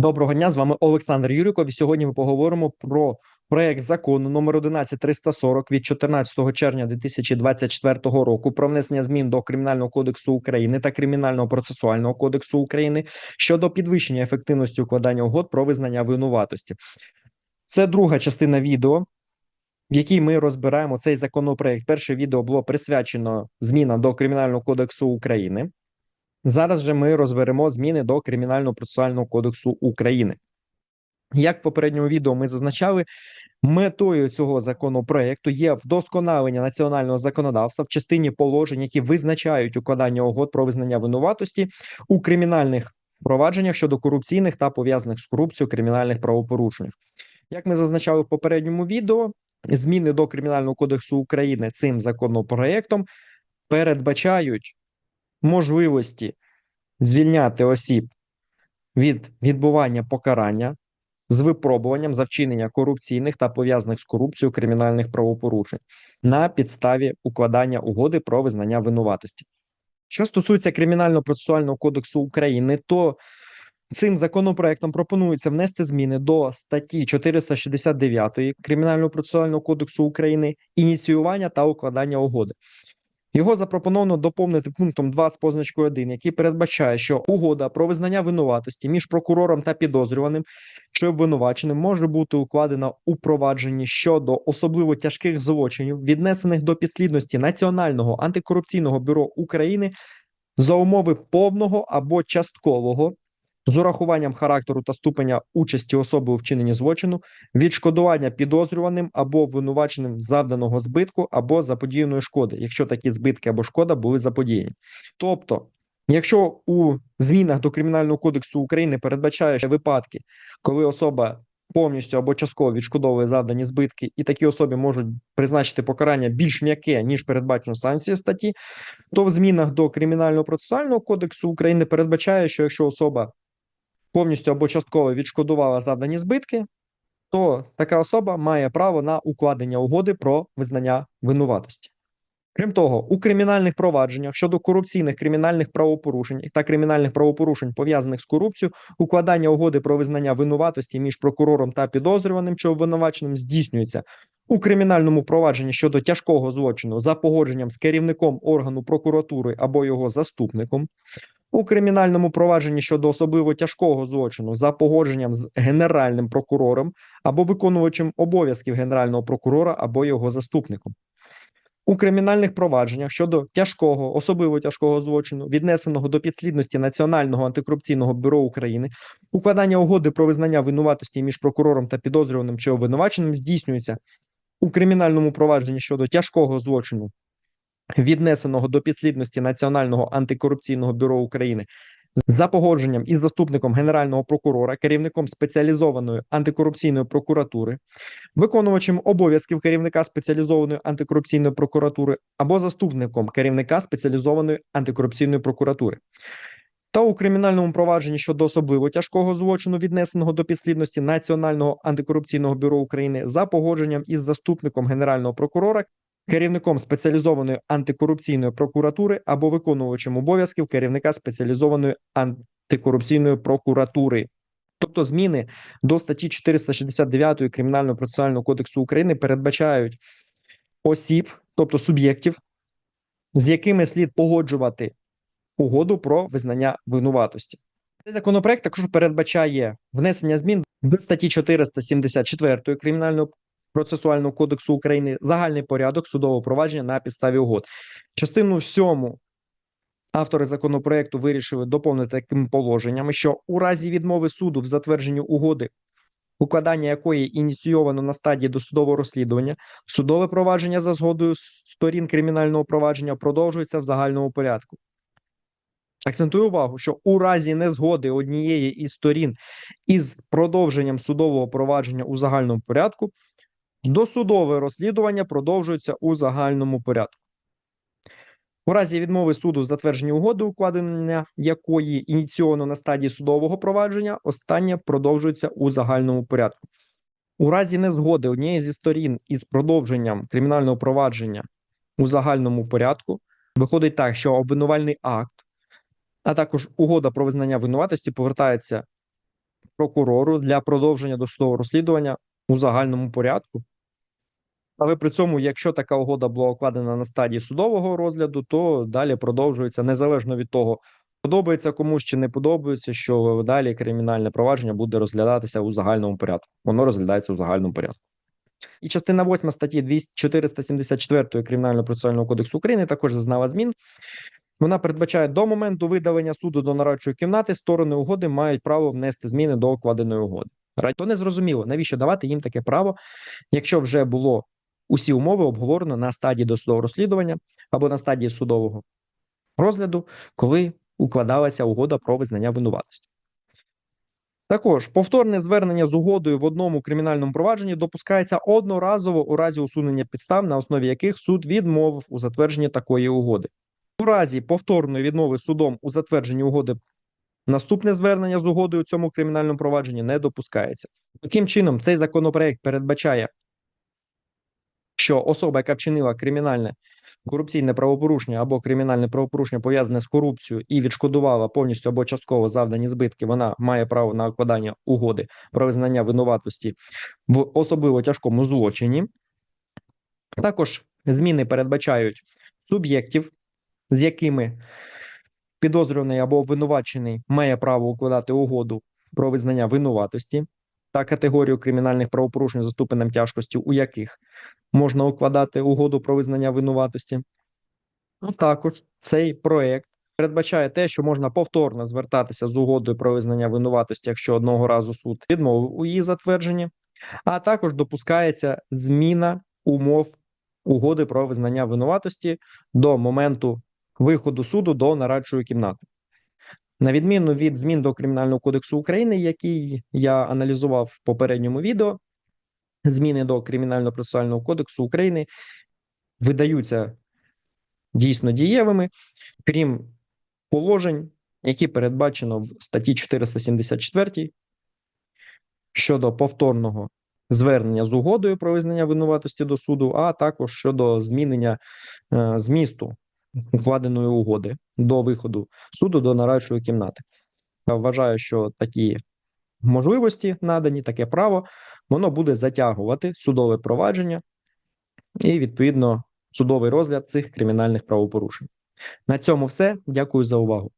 Доброго дня, з вами Олександр Юріков. І сьогодні ми поговоримо про проект закону номер 11340 від 14 червня 2024 року про внесення змін до Кримінального кодексу України та Кримінального процесуального кодексу України щодо підвищення ефективності укладання угод про визнання винуватості. Це друга частина відео, в якій ми розбираємо цей законопроект. Перше відео було присвячено змінам до Кримінального кодексу України. Зараз же ми розберемо зміни до Кримінального процесуального кодексу України. Як в попередньому відео ми зазначали, метою цього законопроекту є вдосконалення національного законодавства в частині положень, які визначають укладання угод про визнання винуватості у кримінальних провадженнях щодо корупційних та пов'язаних з корупцією кримінальних правопорушень. Як ми зазначали в попередньому відео, зміни до Кримінального кодексу України цим законопроектом передбачають можливості звільняти осіб від відбування покарання з випробуванням за вчинення корупційних та пов'язаних з корупцією кримінальних правопорушень на підставі укладання угоди про визнання винуватості. Що стосується Кримінального процесуального кодексу України, то цим законопроектом пропонується внести зміни до статті 469 Кримінального процесуального кодексу України ініціювання та укладання угоди. Його запропоновано доповнити пунктом 2 з позначкою 1, який передбачає, що угода про визнання винуватості між прокурором та підозрюваним чи обвинуваченим може бути укладена у провадженні щодо особливо тяжких злочинів, віднесених до підслідності Національного антикорупційного бюро України за умови повного або часткового. З урахуванням характеру та ступеня участі особи у вчиненні злочину, відшкодування підозрюваним або обвинуваченим завданого збитку або заподіяної шкоди, якщо такі збитки або шкода були заподіяні. Тобто, якщо у змінах до Кримінального кодексу України передбачає випадки, коли особа повністю або частково відшкодовує завдані збитки, і такі особи можуть призначити покарання більш м'яке, ніж передбачено санкції статті, то в змінах до Кримінального процесуального кодексу України передбачає, що якщо особа повністю або частково відшкодувала завдані збитки, то така особа має право на укладення угоди про визнання винуватості. Крім того, у кримінальних провадженнях щодо корупційних кримінальних правопорушень та кримінальних правопорушень, пов'язаних з корупцією, укладання угоди про визнання винуватості між прокурором та підозрюваним чи обвинуваченим здійснюється у кримінальному провадженні щодо тяжкого злочину за погодженням з керівником органу прокуратури або його заступником, у кримінальному провадженні щодо особливо тяжкого злочину за погодженням з генеральним прокурором або виконувачем обов'язків генерального прокурора або його заступником. У кримінальних провадженнях щодо тяжкого, особливо тяжкого злочину, віднесеного до підслідності Національного антикорупційного бюро України, укладання угоди про визнання винуватості між прокурором та підозрюваним чи обвинуваченим здійснюється у кримінальному провадженні щодо тяжкого злочину, віднесеного до підслідності Національного антикорупційного бюро України за погодженням із заступником генерального прокурора, керівником спеціалізованої антикорупційної прокуратури, виконувачем обов'язків керівника спеціалізованої антикорупційної прокуратури або заступником керівника спеціалізованої антикорупційної прокуратури. Та у кримінальному провадженні щодо особливо тяжкого злочину, віднесеного до підслідності Національного антикорупційного бюро України за погодженням із заступником генерального прокурора, керівником спеціалізованої антикорупційної прокуратури або виконувачем обов'язків керівника спеціалізованої антикорупційної прокуратури. Тобто зміни до статті 469 Кримінального процесуального кодексу України передбачають осіб, тобто суб'єктів, з якими слід погоджувати угоду про визнання винуватості. Цей законопроект також передбачає внесення змін до статті 474 Кримінального процесуального кодексу України загальний порядок судового провадження на підставі угод. Частину сьому автори законопроекту вирішили доповнити такими положеннями, що у разі відмови суду в затвердженні угоди, укладання якої ініційовано на стадії досудового розслідування, судове провадження за згодою сторін кримінального провадження продовжується в загальному порядку. Акцентую увагу, що у разі незгоди однієї із сторін із продовженням судового провадження у загальному порядку Досудове розслідування продовжується у загальному порядку. У разі відмови суду в затвердженні угоди, укладення якої ініційовано на стадії судового провадження, останнє продовжується у загальному порядку. У разі незгоди однієї зі сторін із продовженням кримінального провадження у загальному порядку виходить так, що обвинувальний акт, а також угода про визнання винуватості повертається прокурору для продовження досудового розслідування у загальному порядку. Але при цьому, якщо така угода була укладена на стадії судового розгляду, то далі продовжується незалежно від того, подобається комусь чи не подобається, що далі кримінальне провадження буде розглядатися у загальному порядку. Воно розглядається у загальному порядку. І частина 8 статті 200 474 Кримінального процесуального кодексу України також зазнала змін. Вона передбачає до моменту видалення суду до нарадчої кімнати сторони угоди мають право внести зміни до укладеної угоди. То не зрозуміло, навіщо давати їм таке право, якщо вже було усі умови обговорено на стадії досудового розслідування або на стадії судового розгляду, коли укладалася угода про визнання винуватості. Також повторне звернення з угодою в одному кримінальному провадженні допускається одноразово у разі усунення підстав, на основі яких суд відмовив у затвердженні такої угоди. У разі повторної відмови судом у затвердженні угоди наступне звернення з угодою у цьому кримінальному провадженні не допускається. Таким чином, цей законопроект передбачає, що особа, яка вчинила кримінальне корупційне правопорушення або кримінальне правопорушення пов'язане з корупцією і відшкодувала повністю або частково завдані збитки, вона має право на укладання угоди про визнання винуватості в особливо тяжкому злочині. Також зміни передбачають суб'єктів, з якими підозрюваний або обвинувачений має право укладати угоду про визнання винуватості та категорію кримінальних правопорушень за ступенем тяжкості, у яких можна укладати угоду про визнання винуватості. Також цей проект передбачає те, що можна повторно звертатися з угодою про визнання винуватості, якщо одного разу суд відмовив у її затвердженні, а також допускається зміна умов угоди про визнання винуватості до моменту виходу суду до нарадчої кімнати. На відміну від змін до Кримінального кодексу України, який я аналізував в попередньому відео, зміни до Кримінального процесуального кодексу України видаються дійсно дієвими, крім положень, які передбачено в статті 474 щодо повторного звернення з угодою про визнання винуватості до суду, а також щодо змінення е, змісту укладеної угоди до виходу суду до нарадчої кімнати. Я вважаю, що такі можливості надані, таке право, воно буде затягувати судове провадження і, відповідно, судовий розгляд цих кримінальних правопорушень. На цьому все. Дякую за увагу.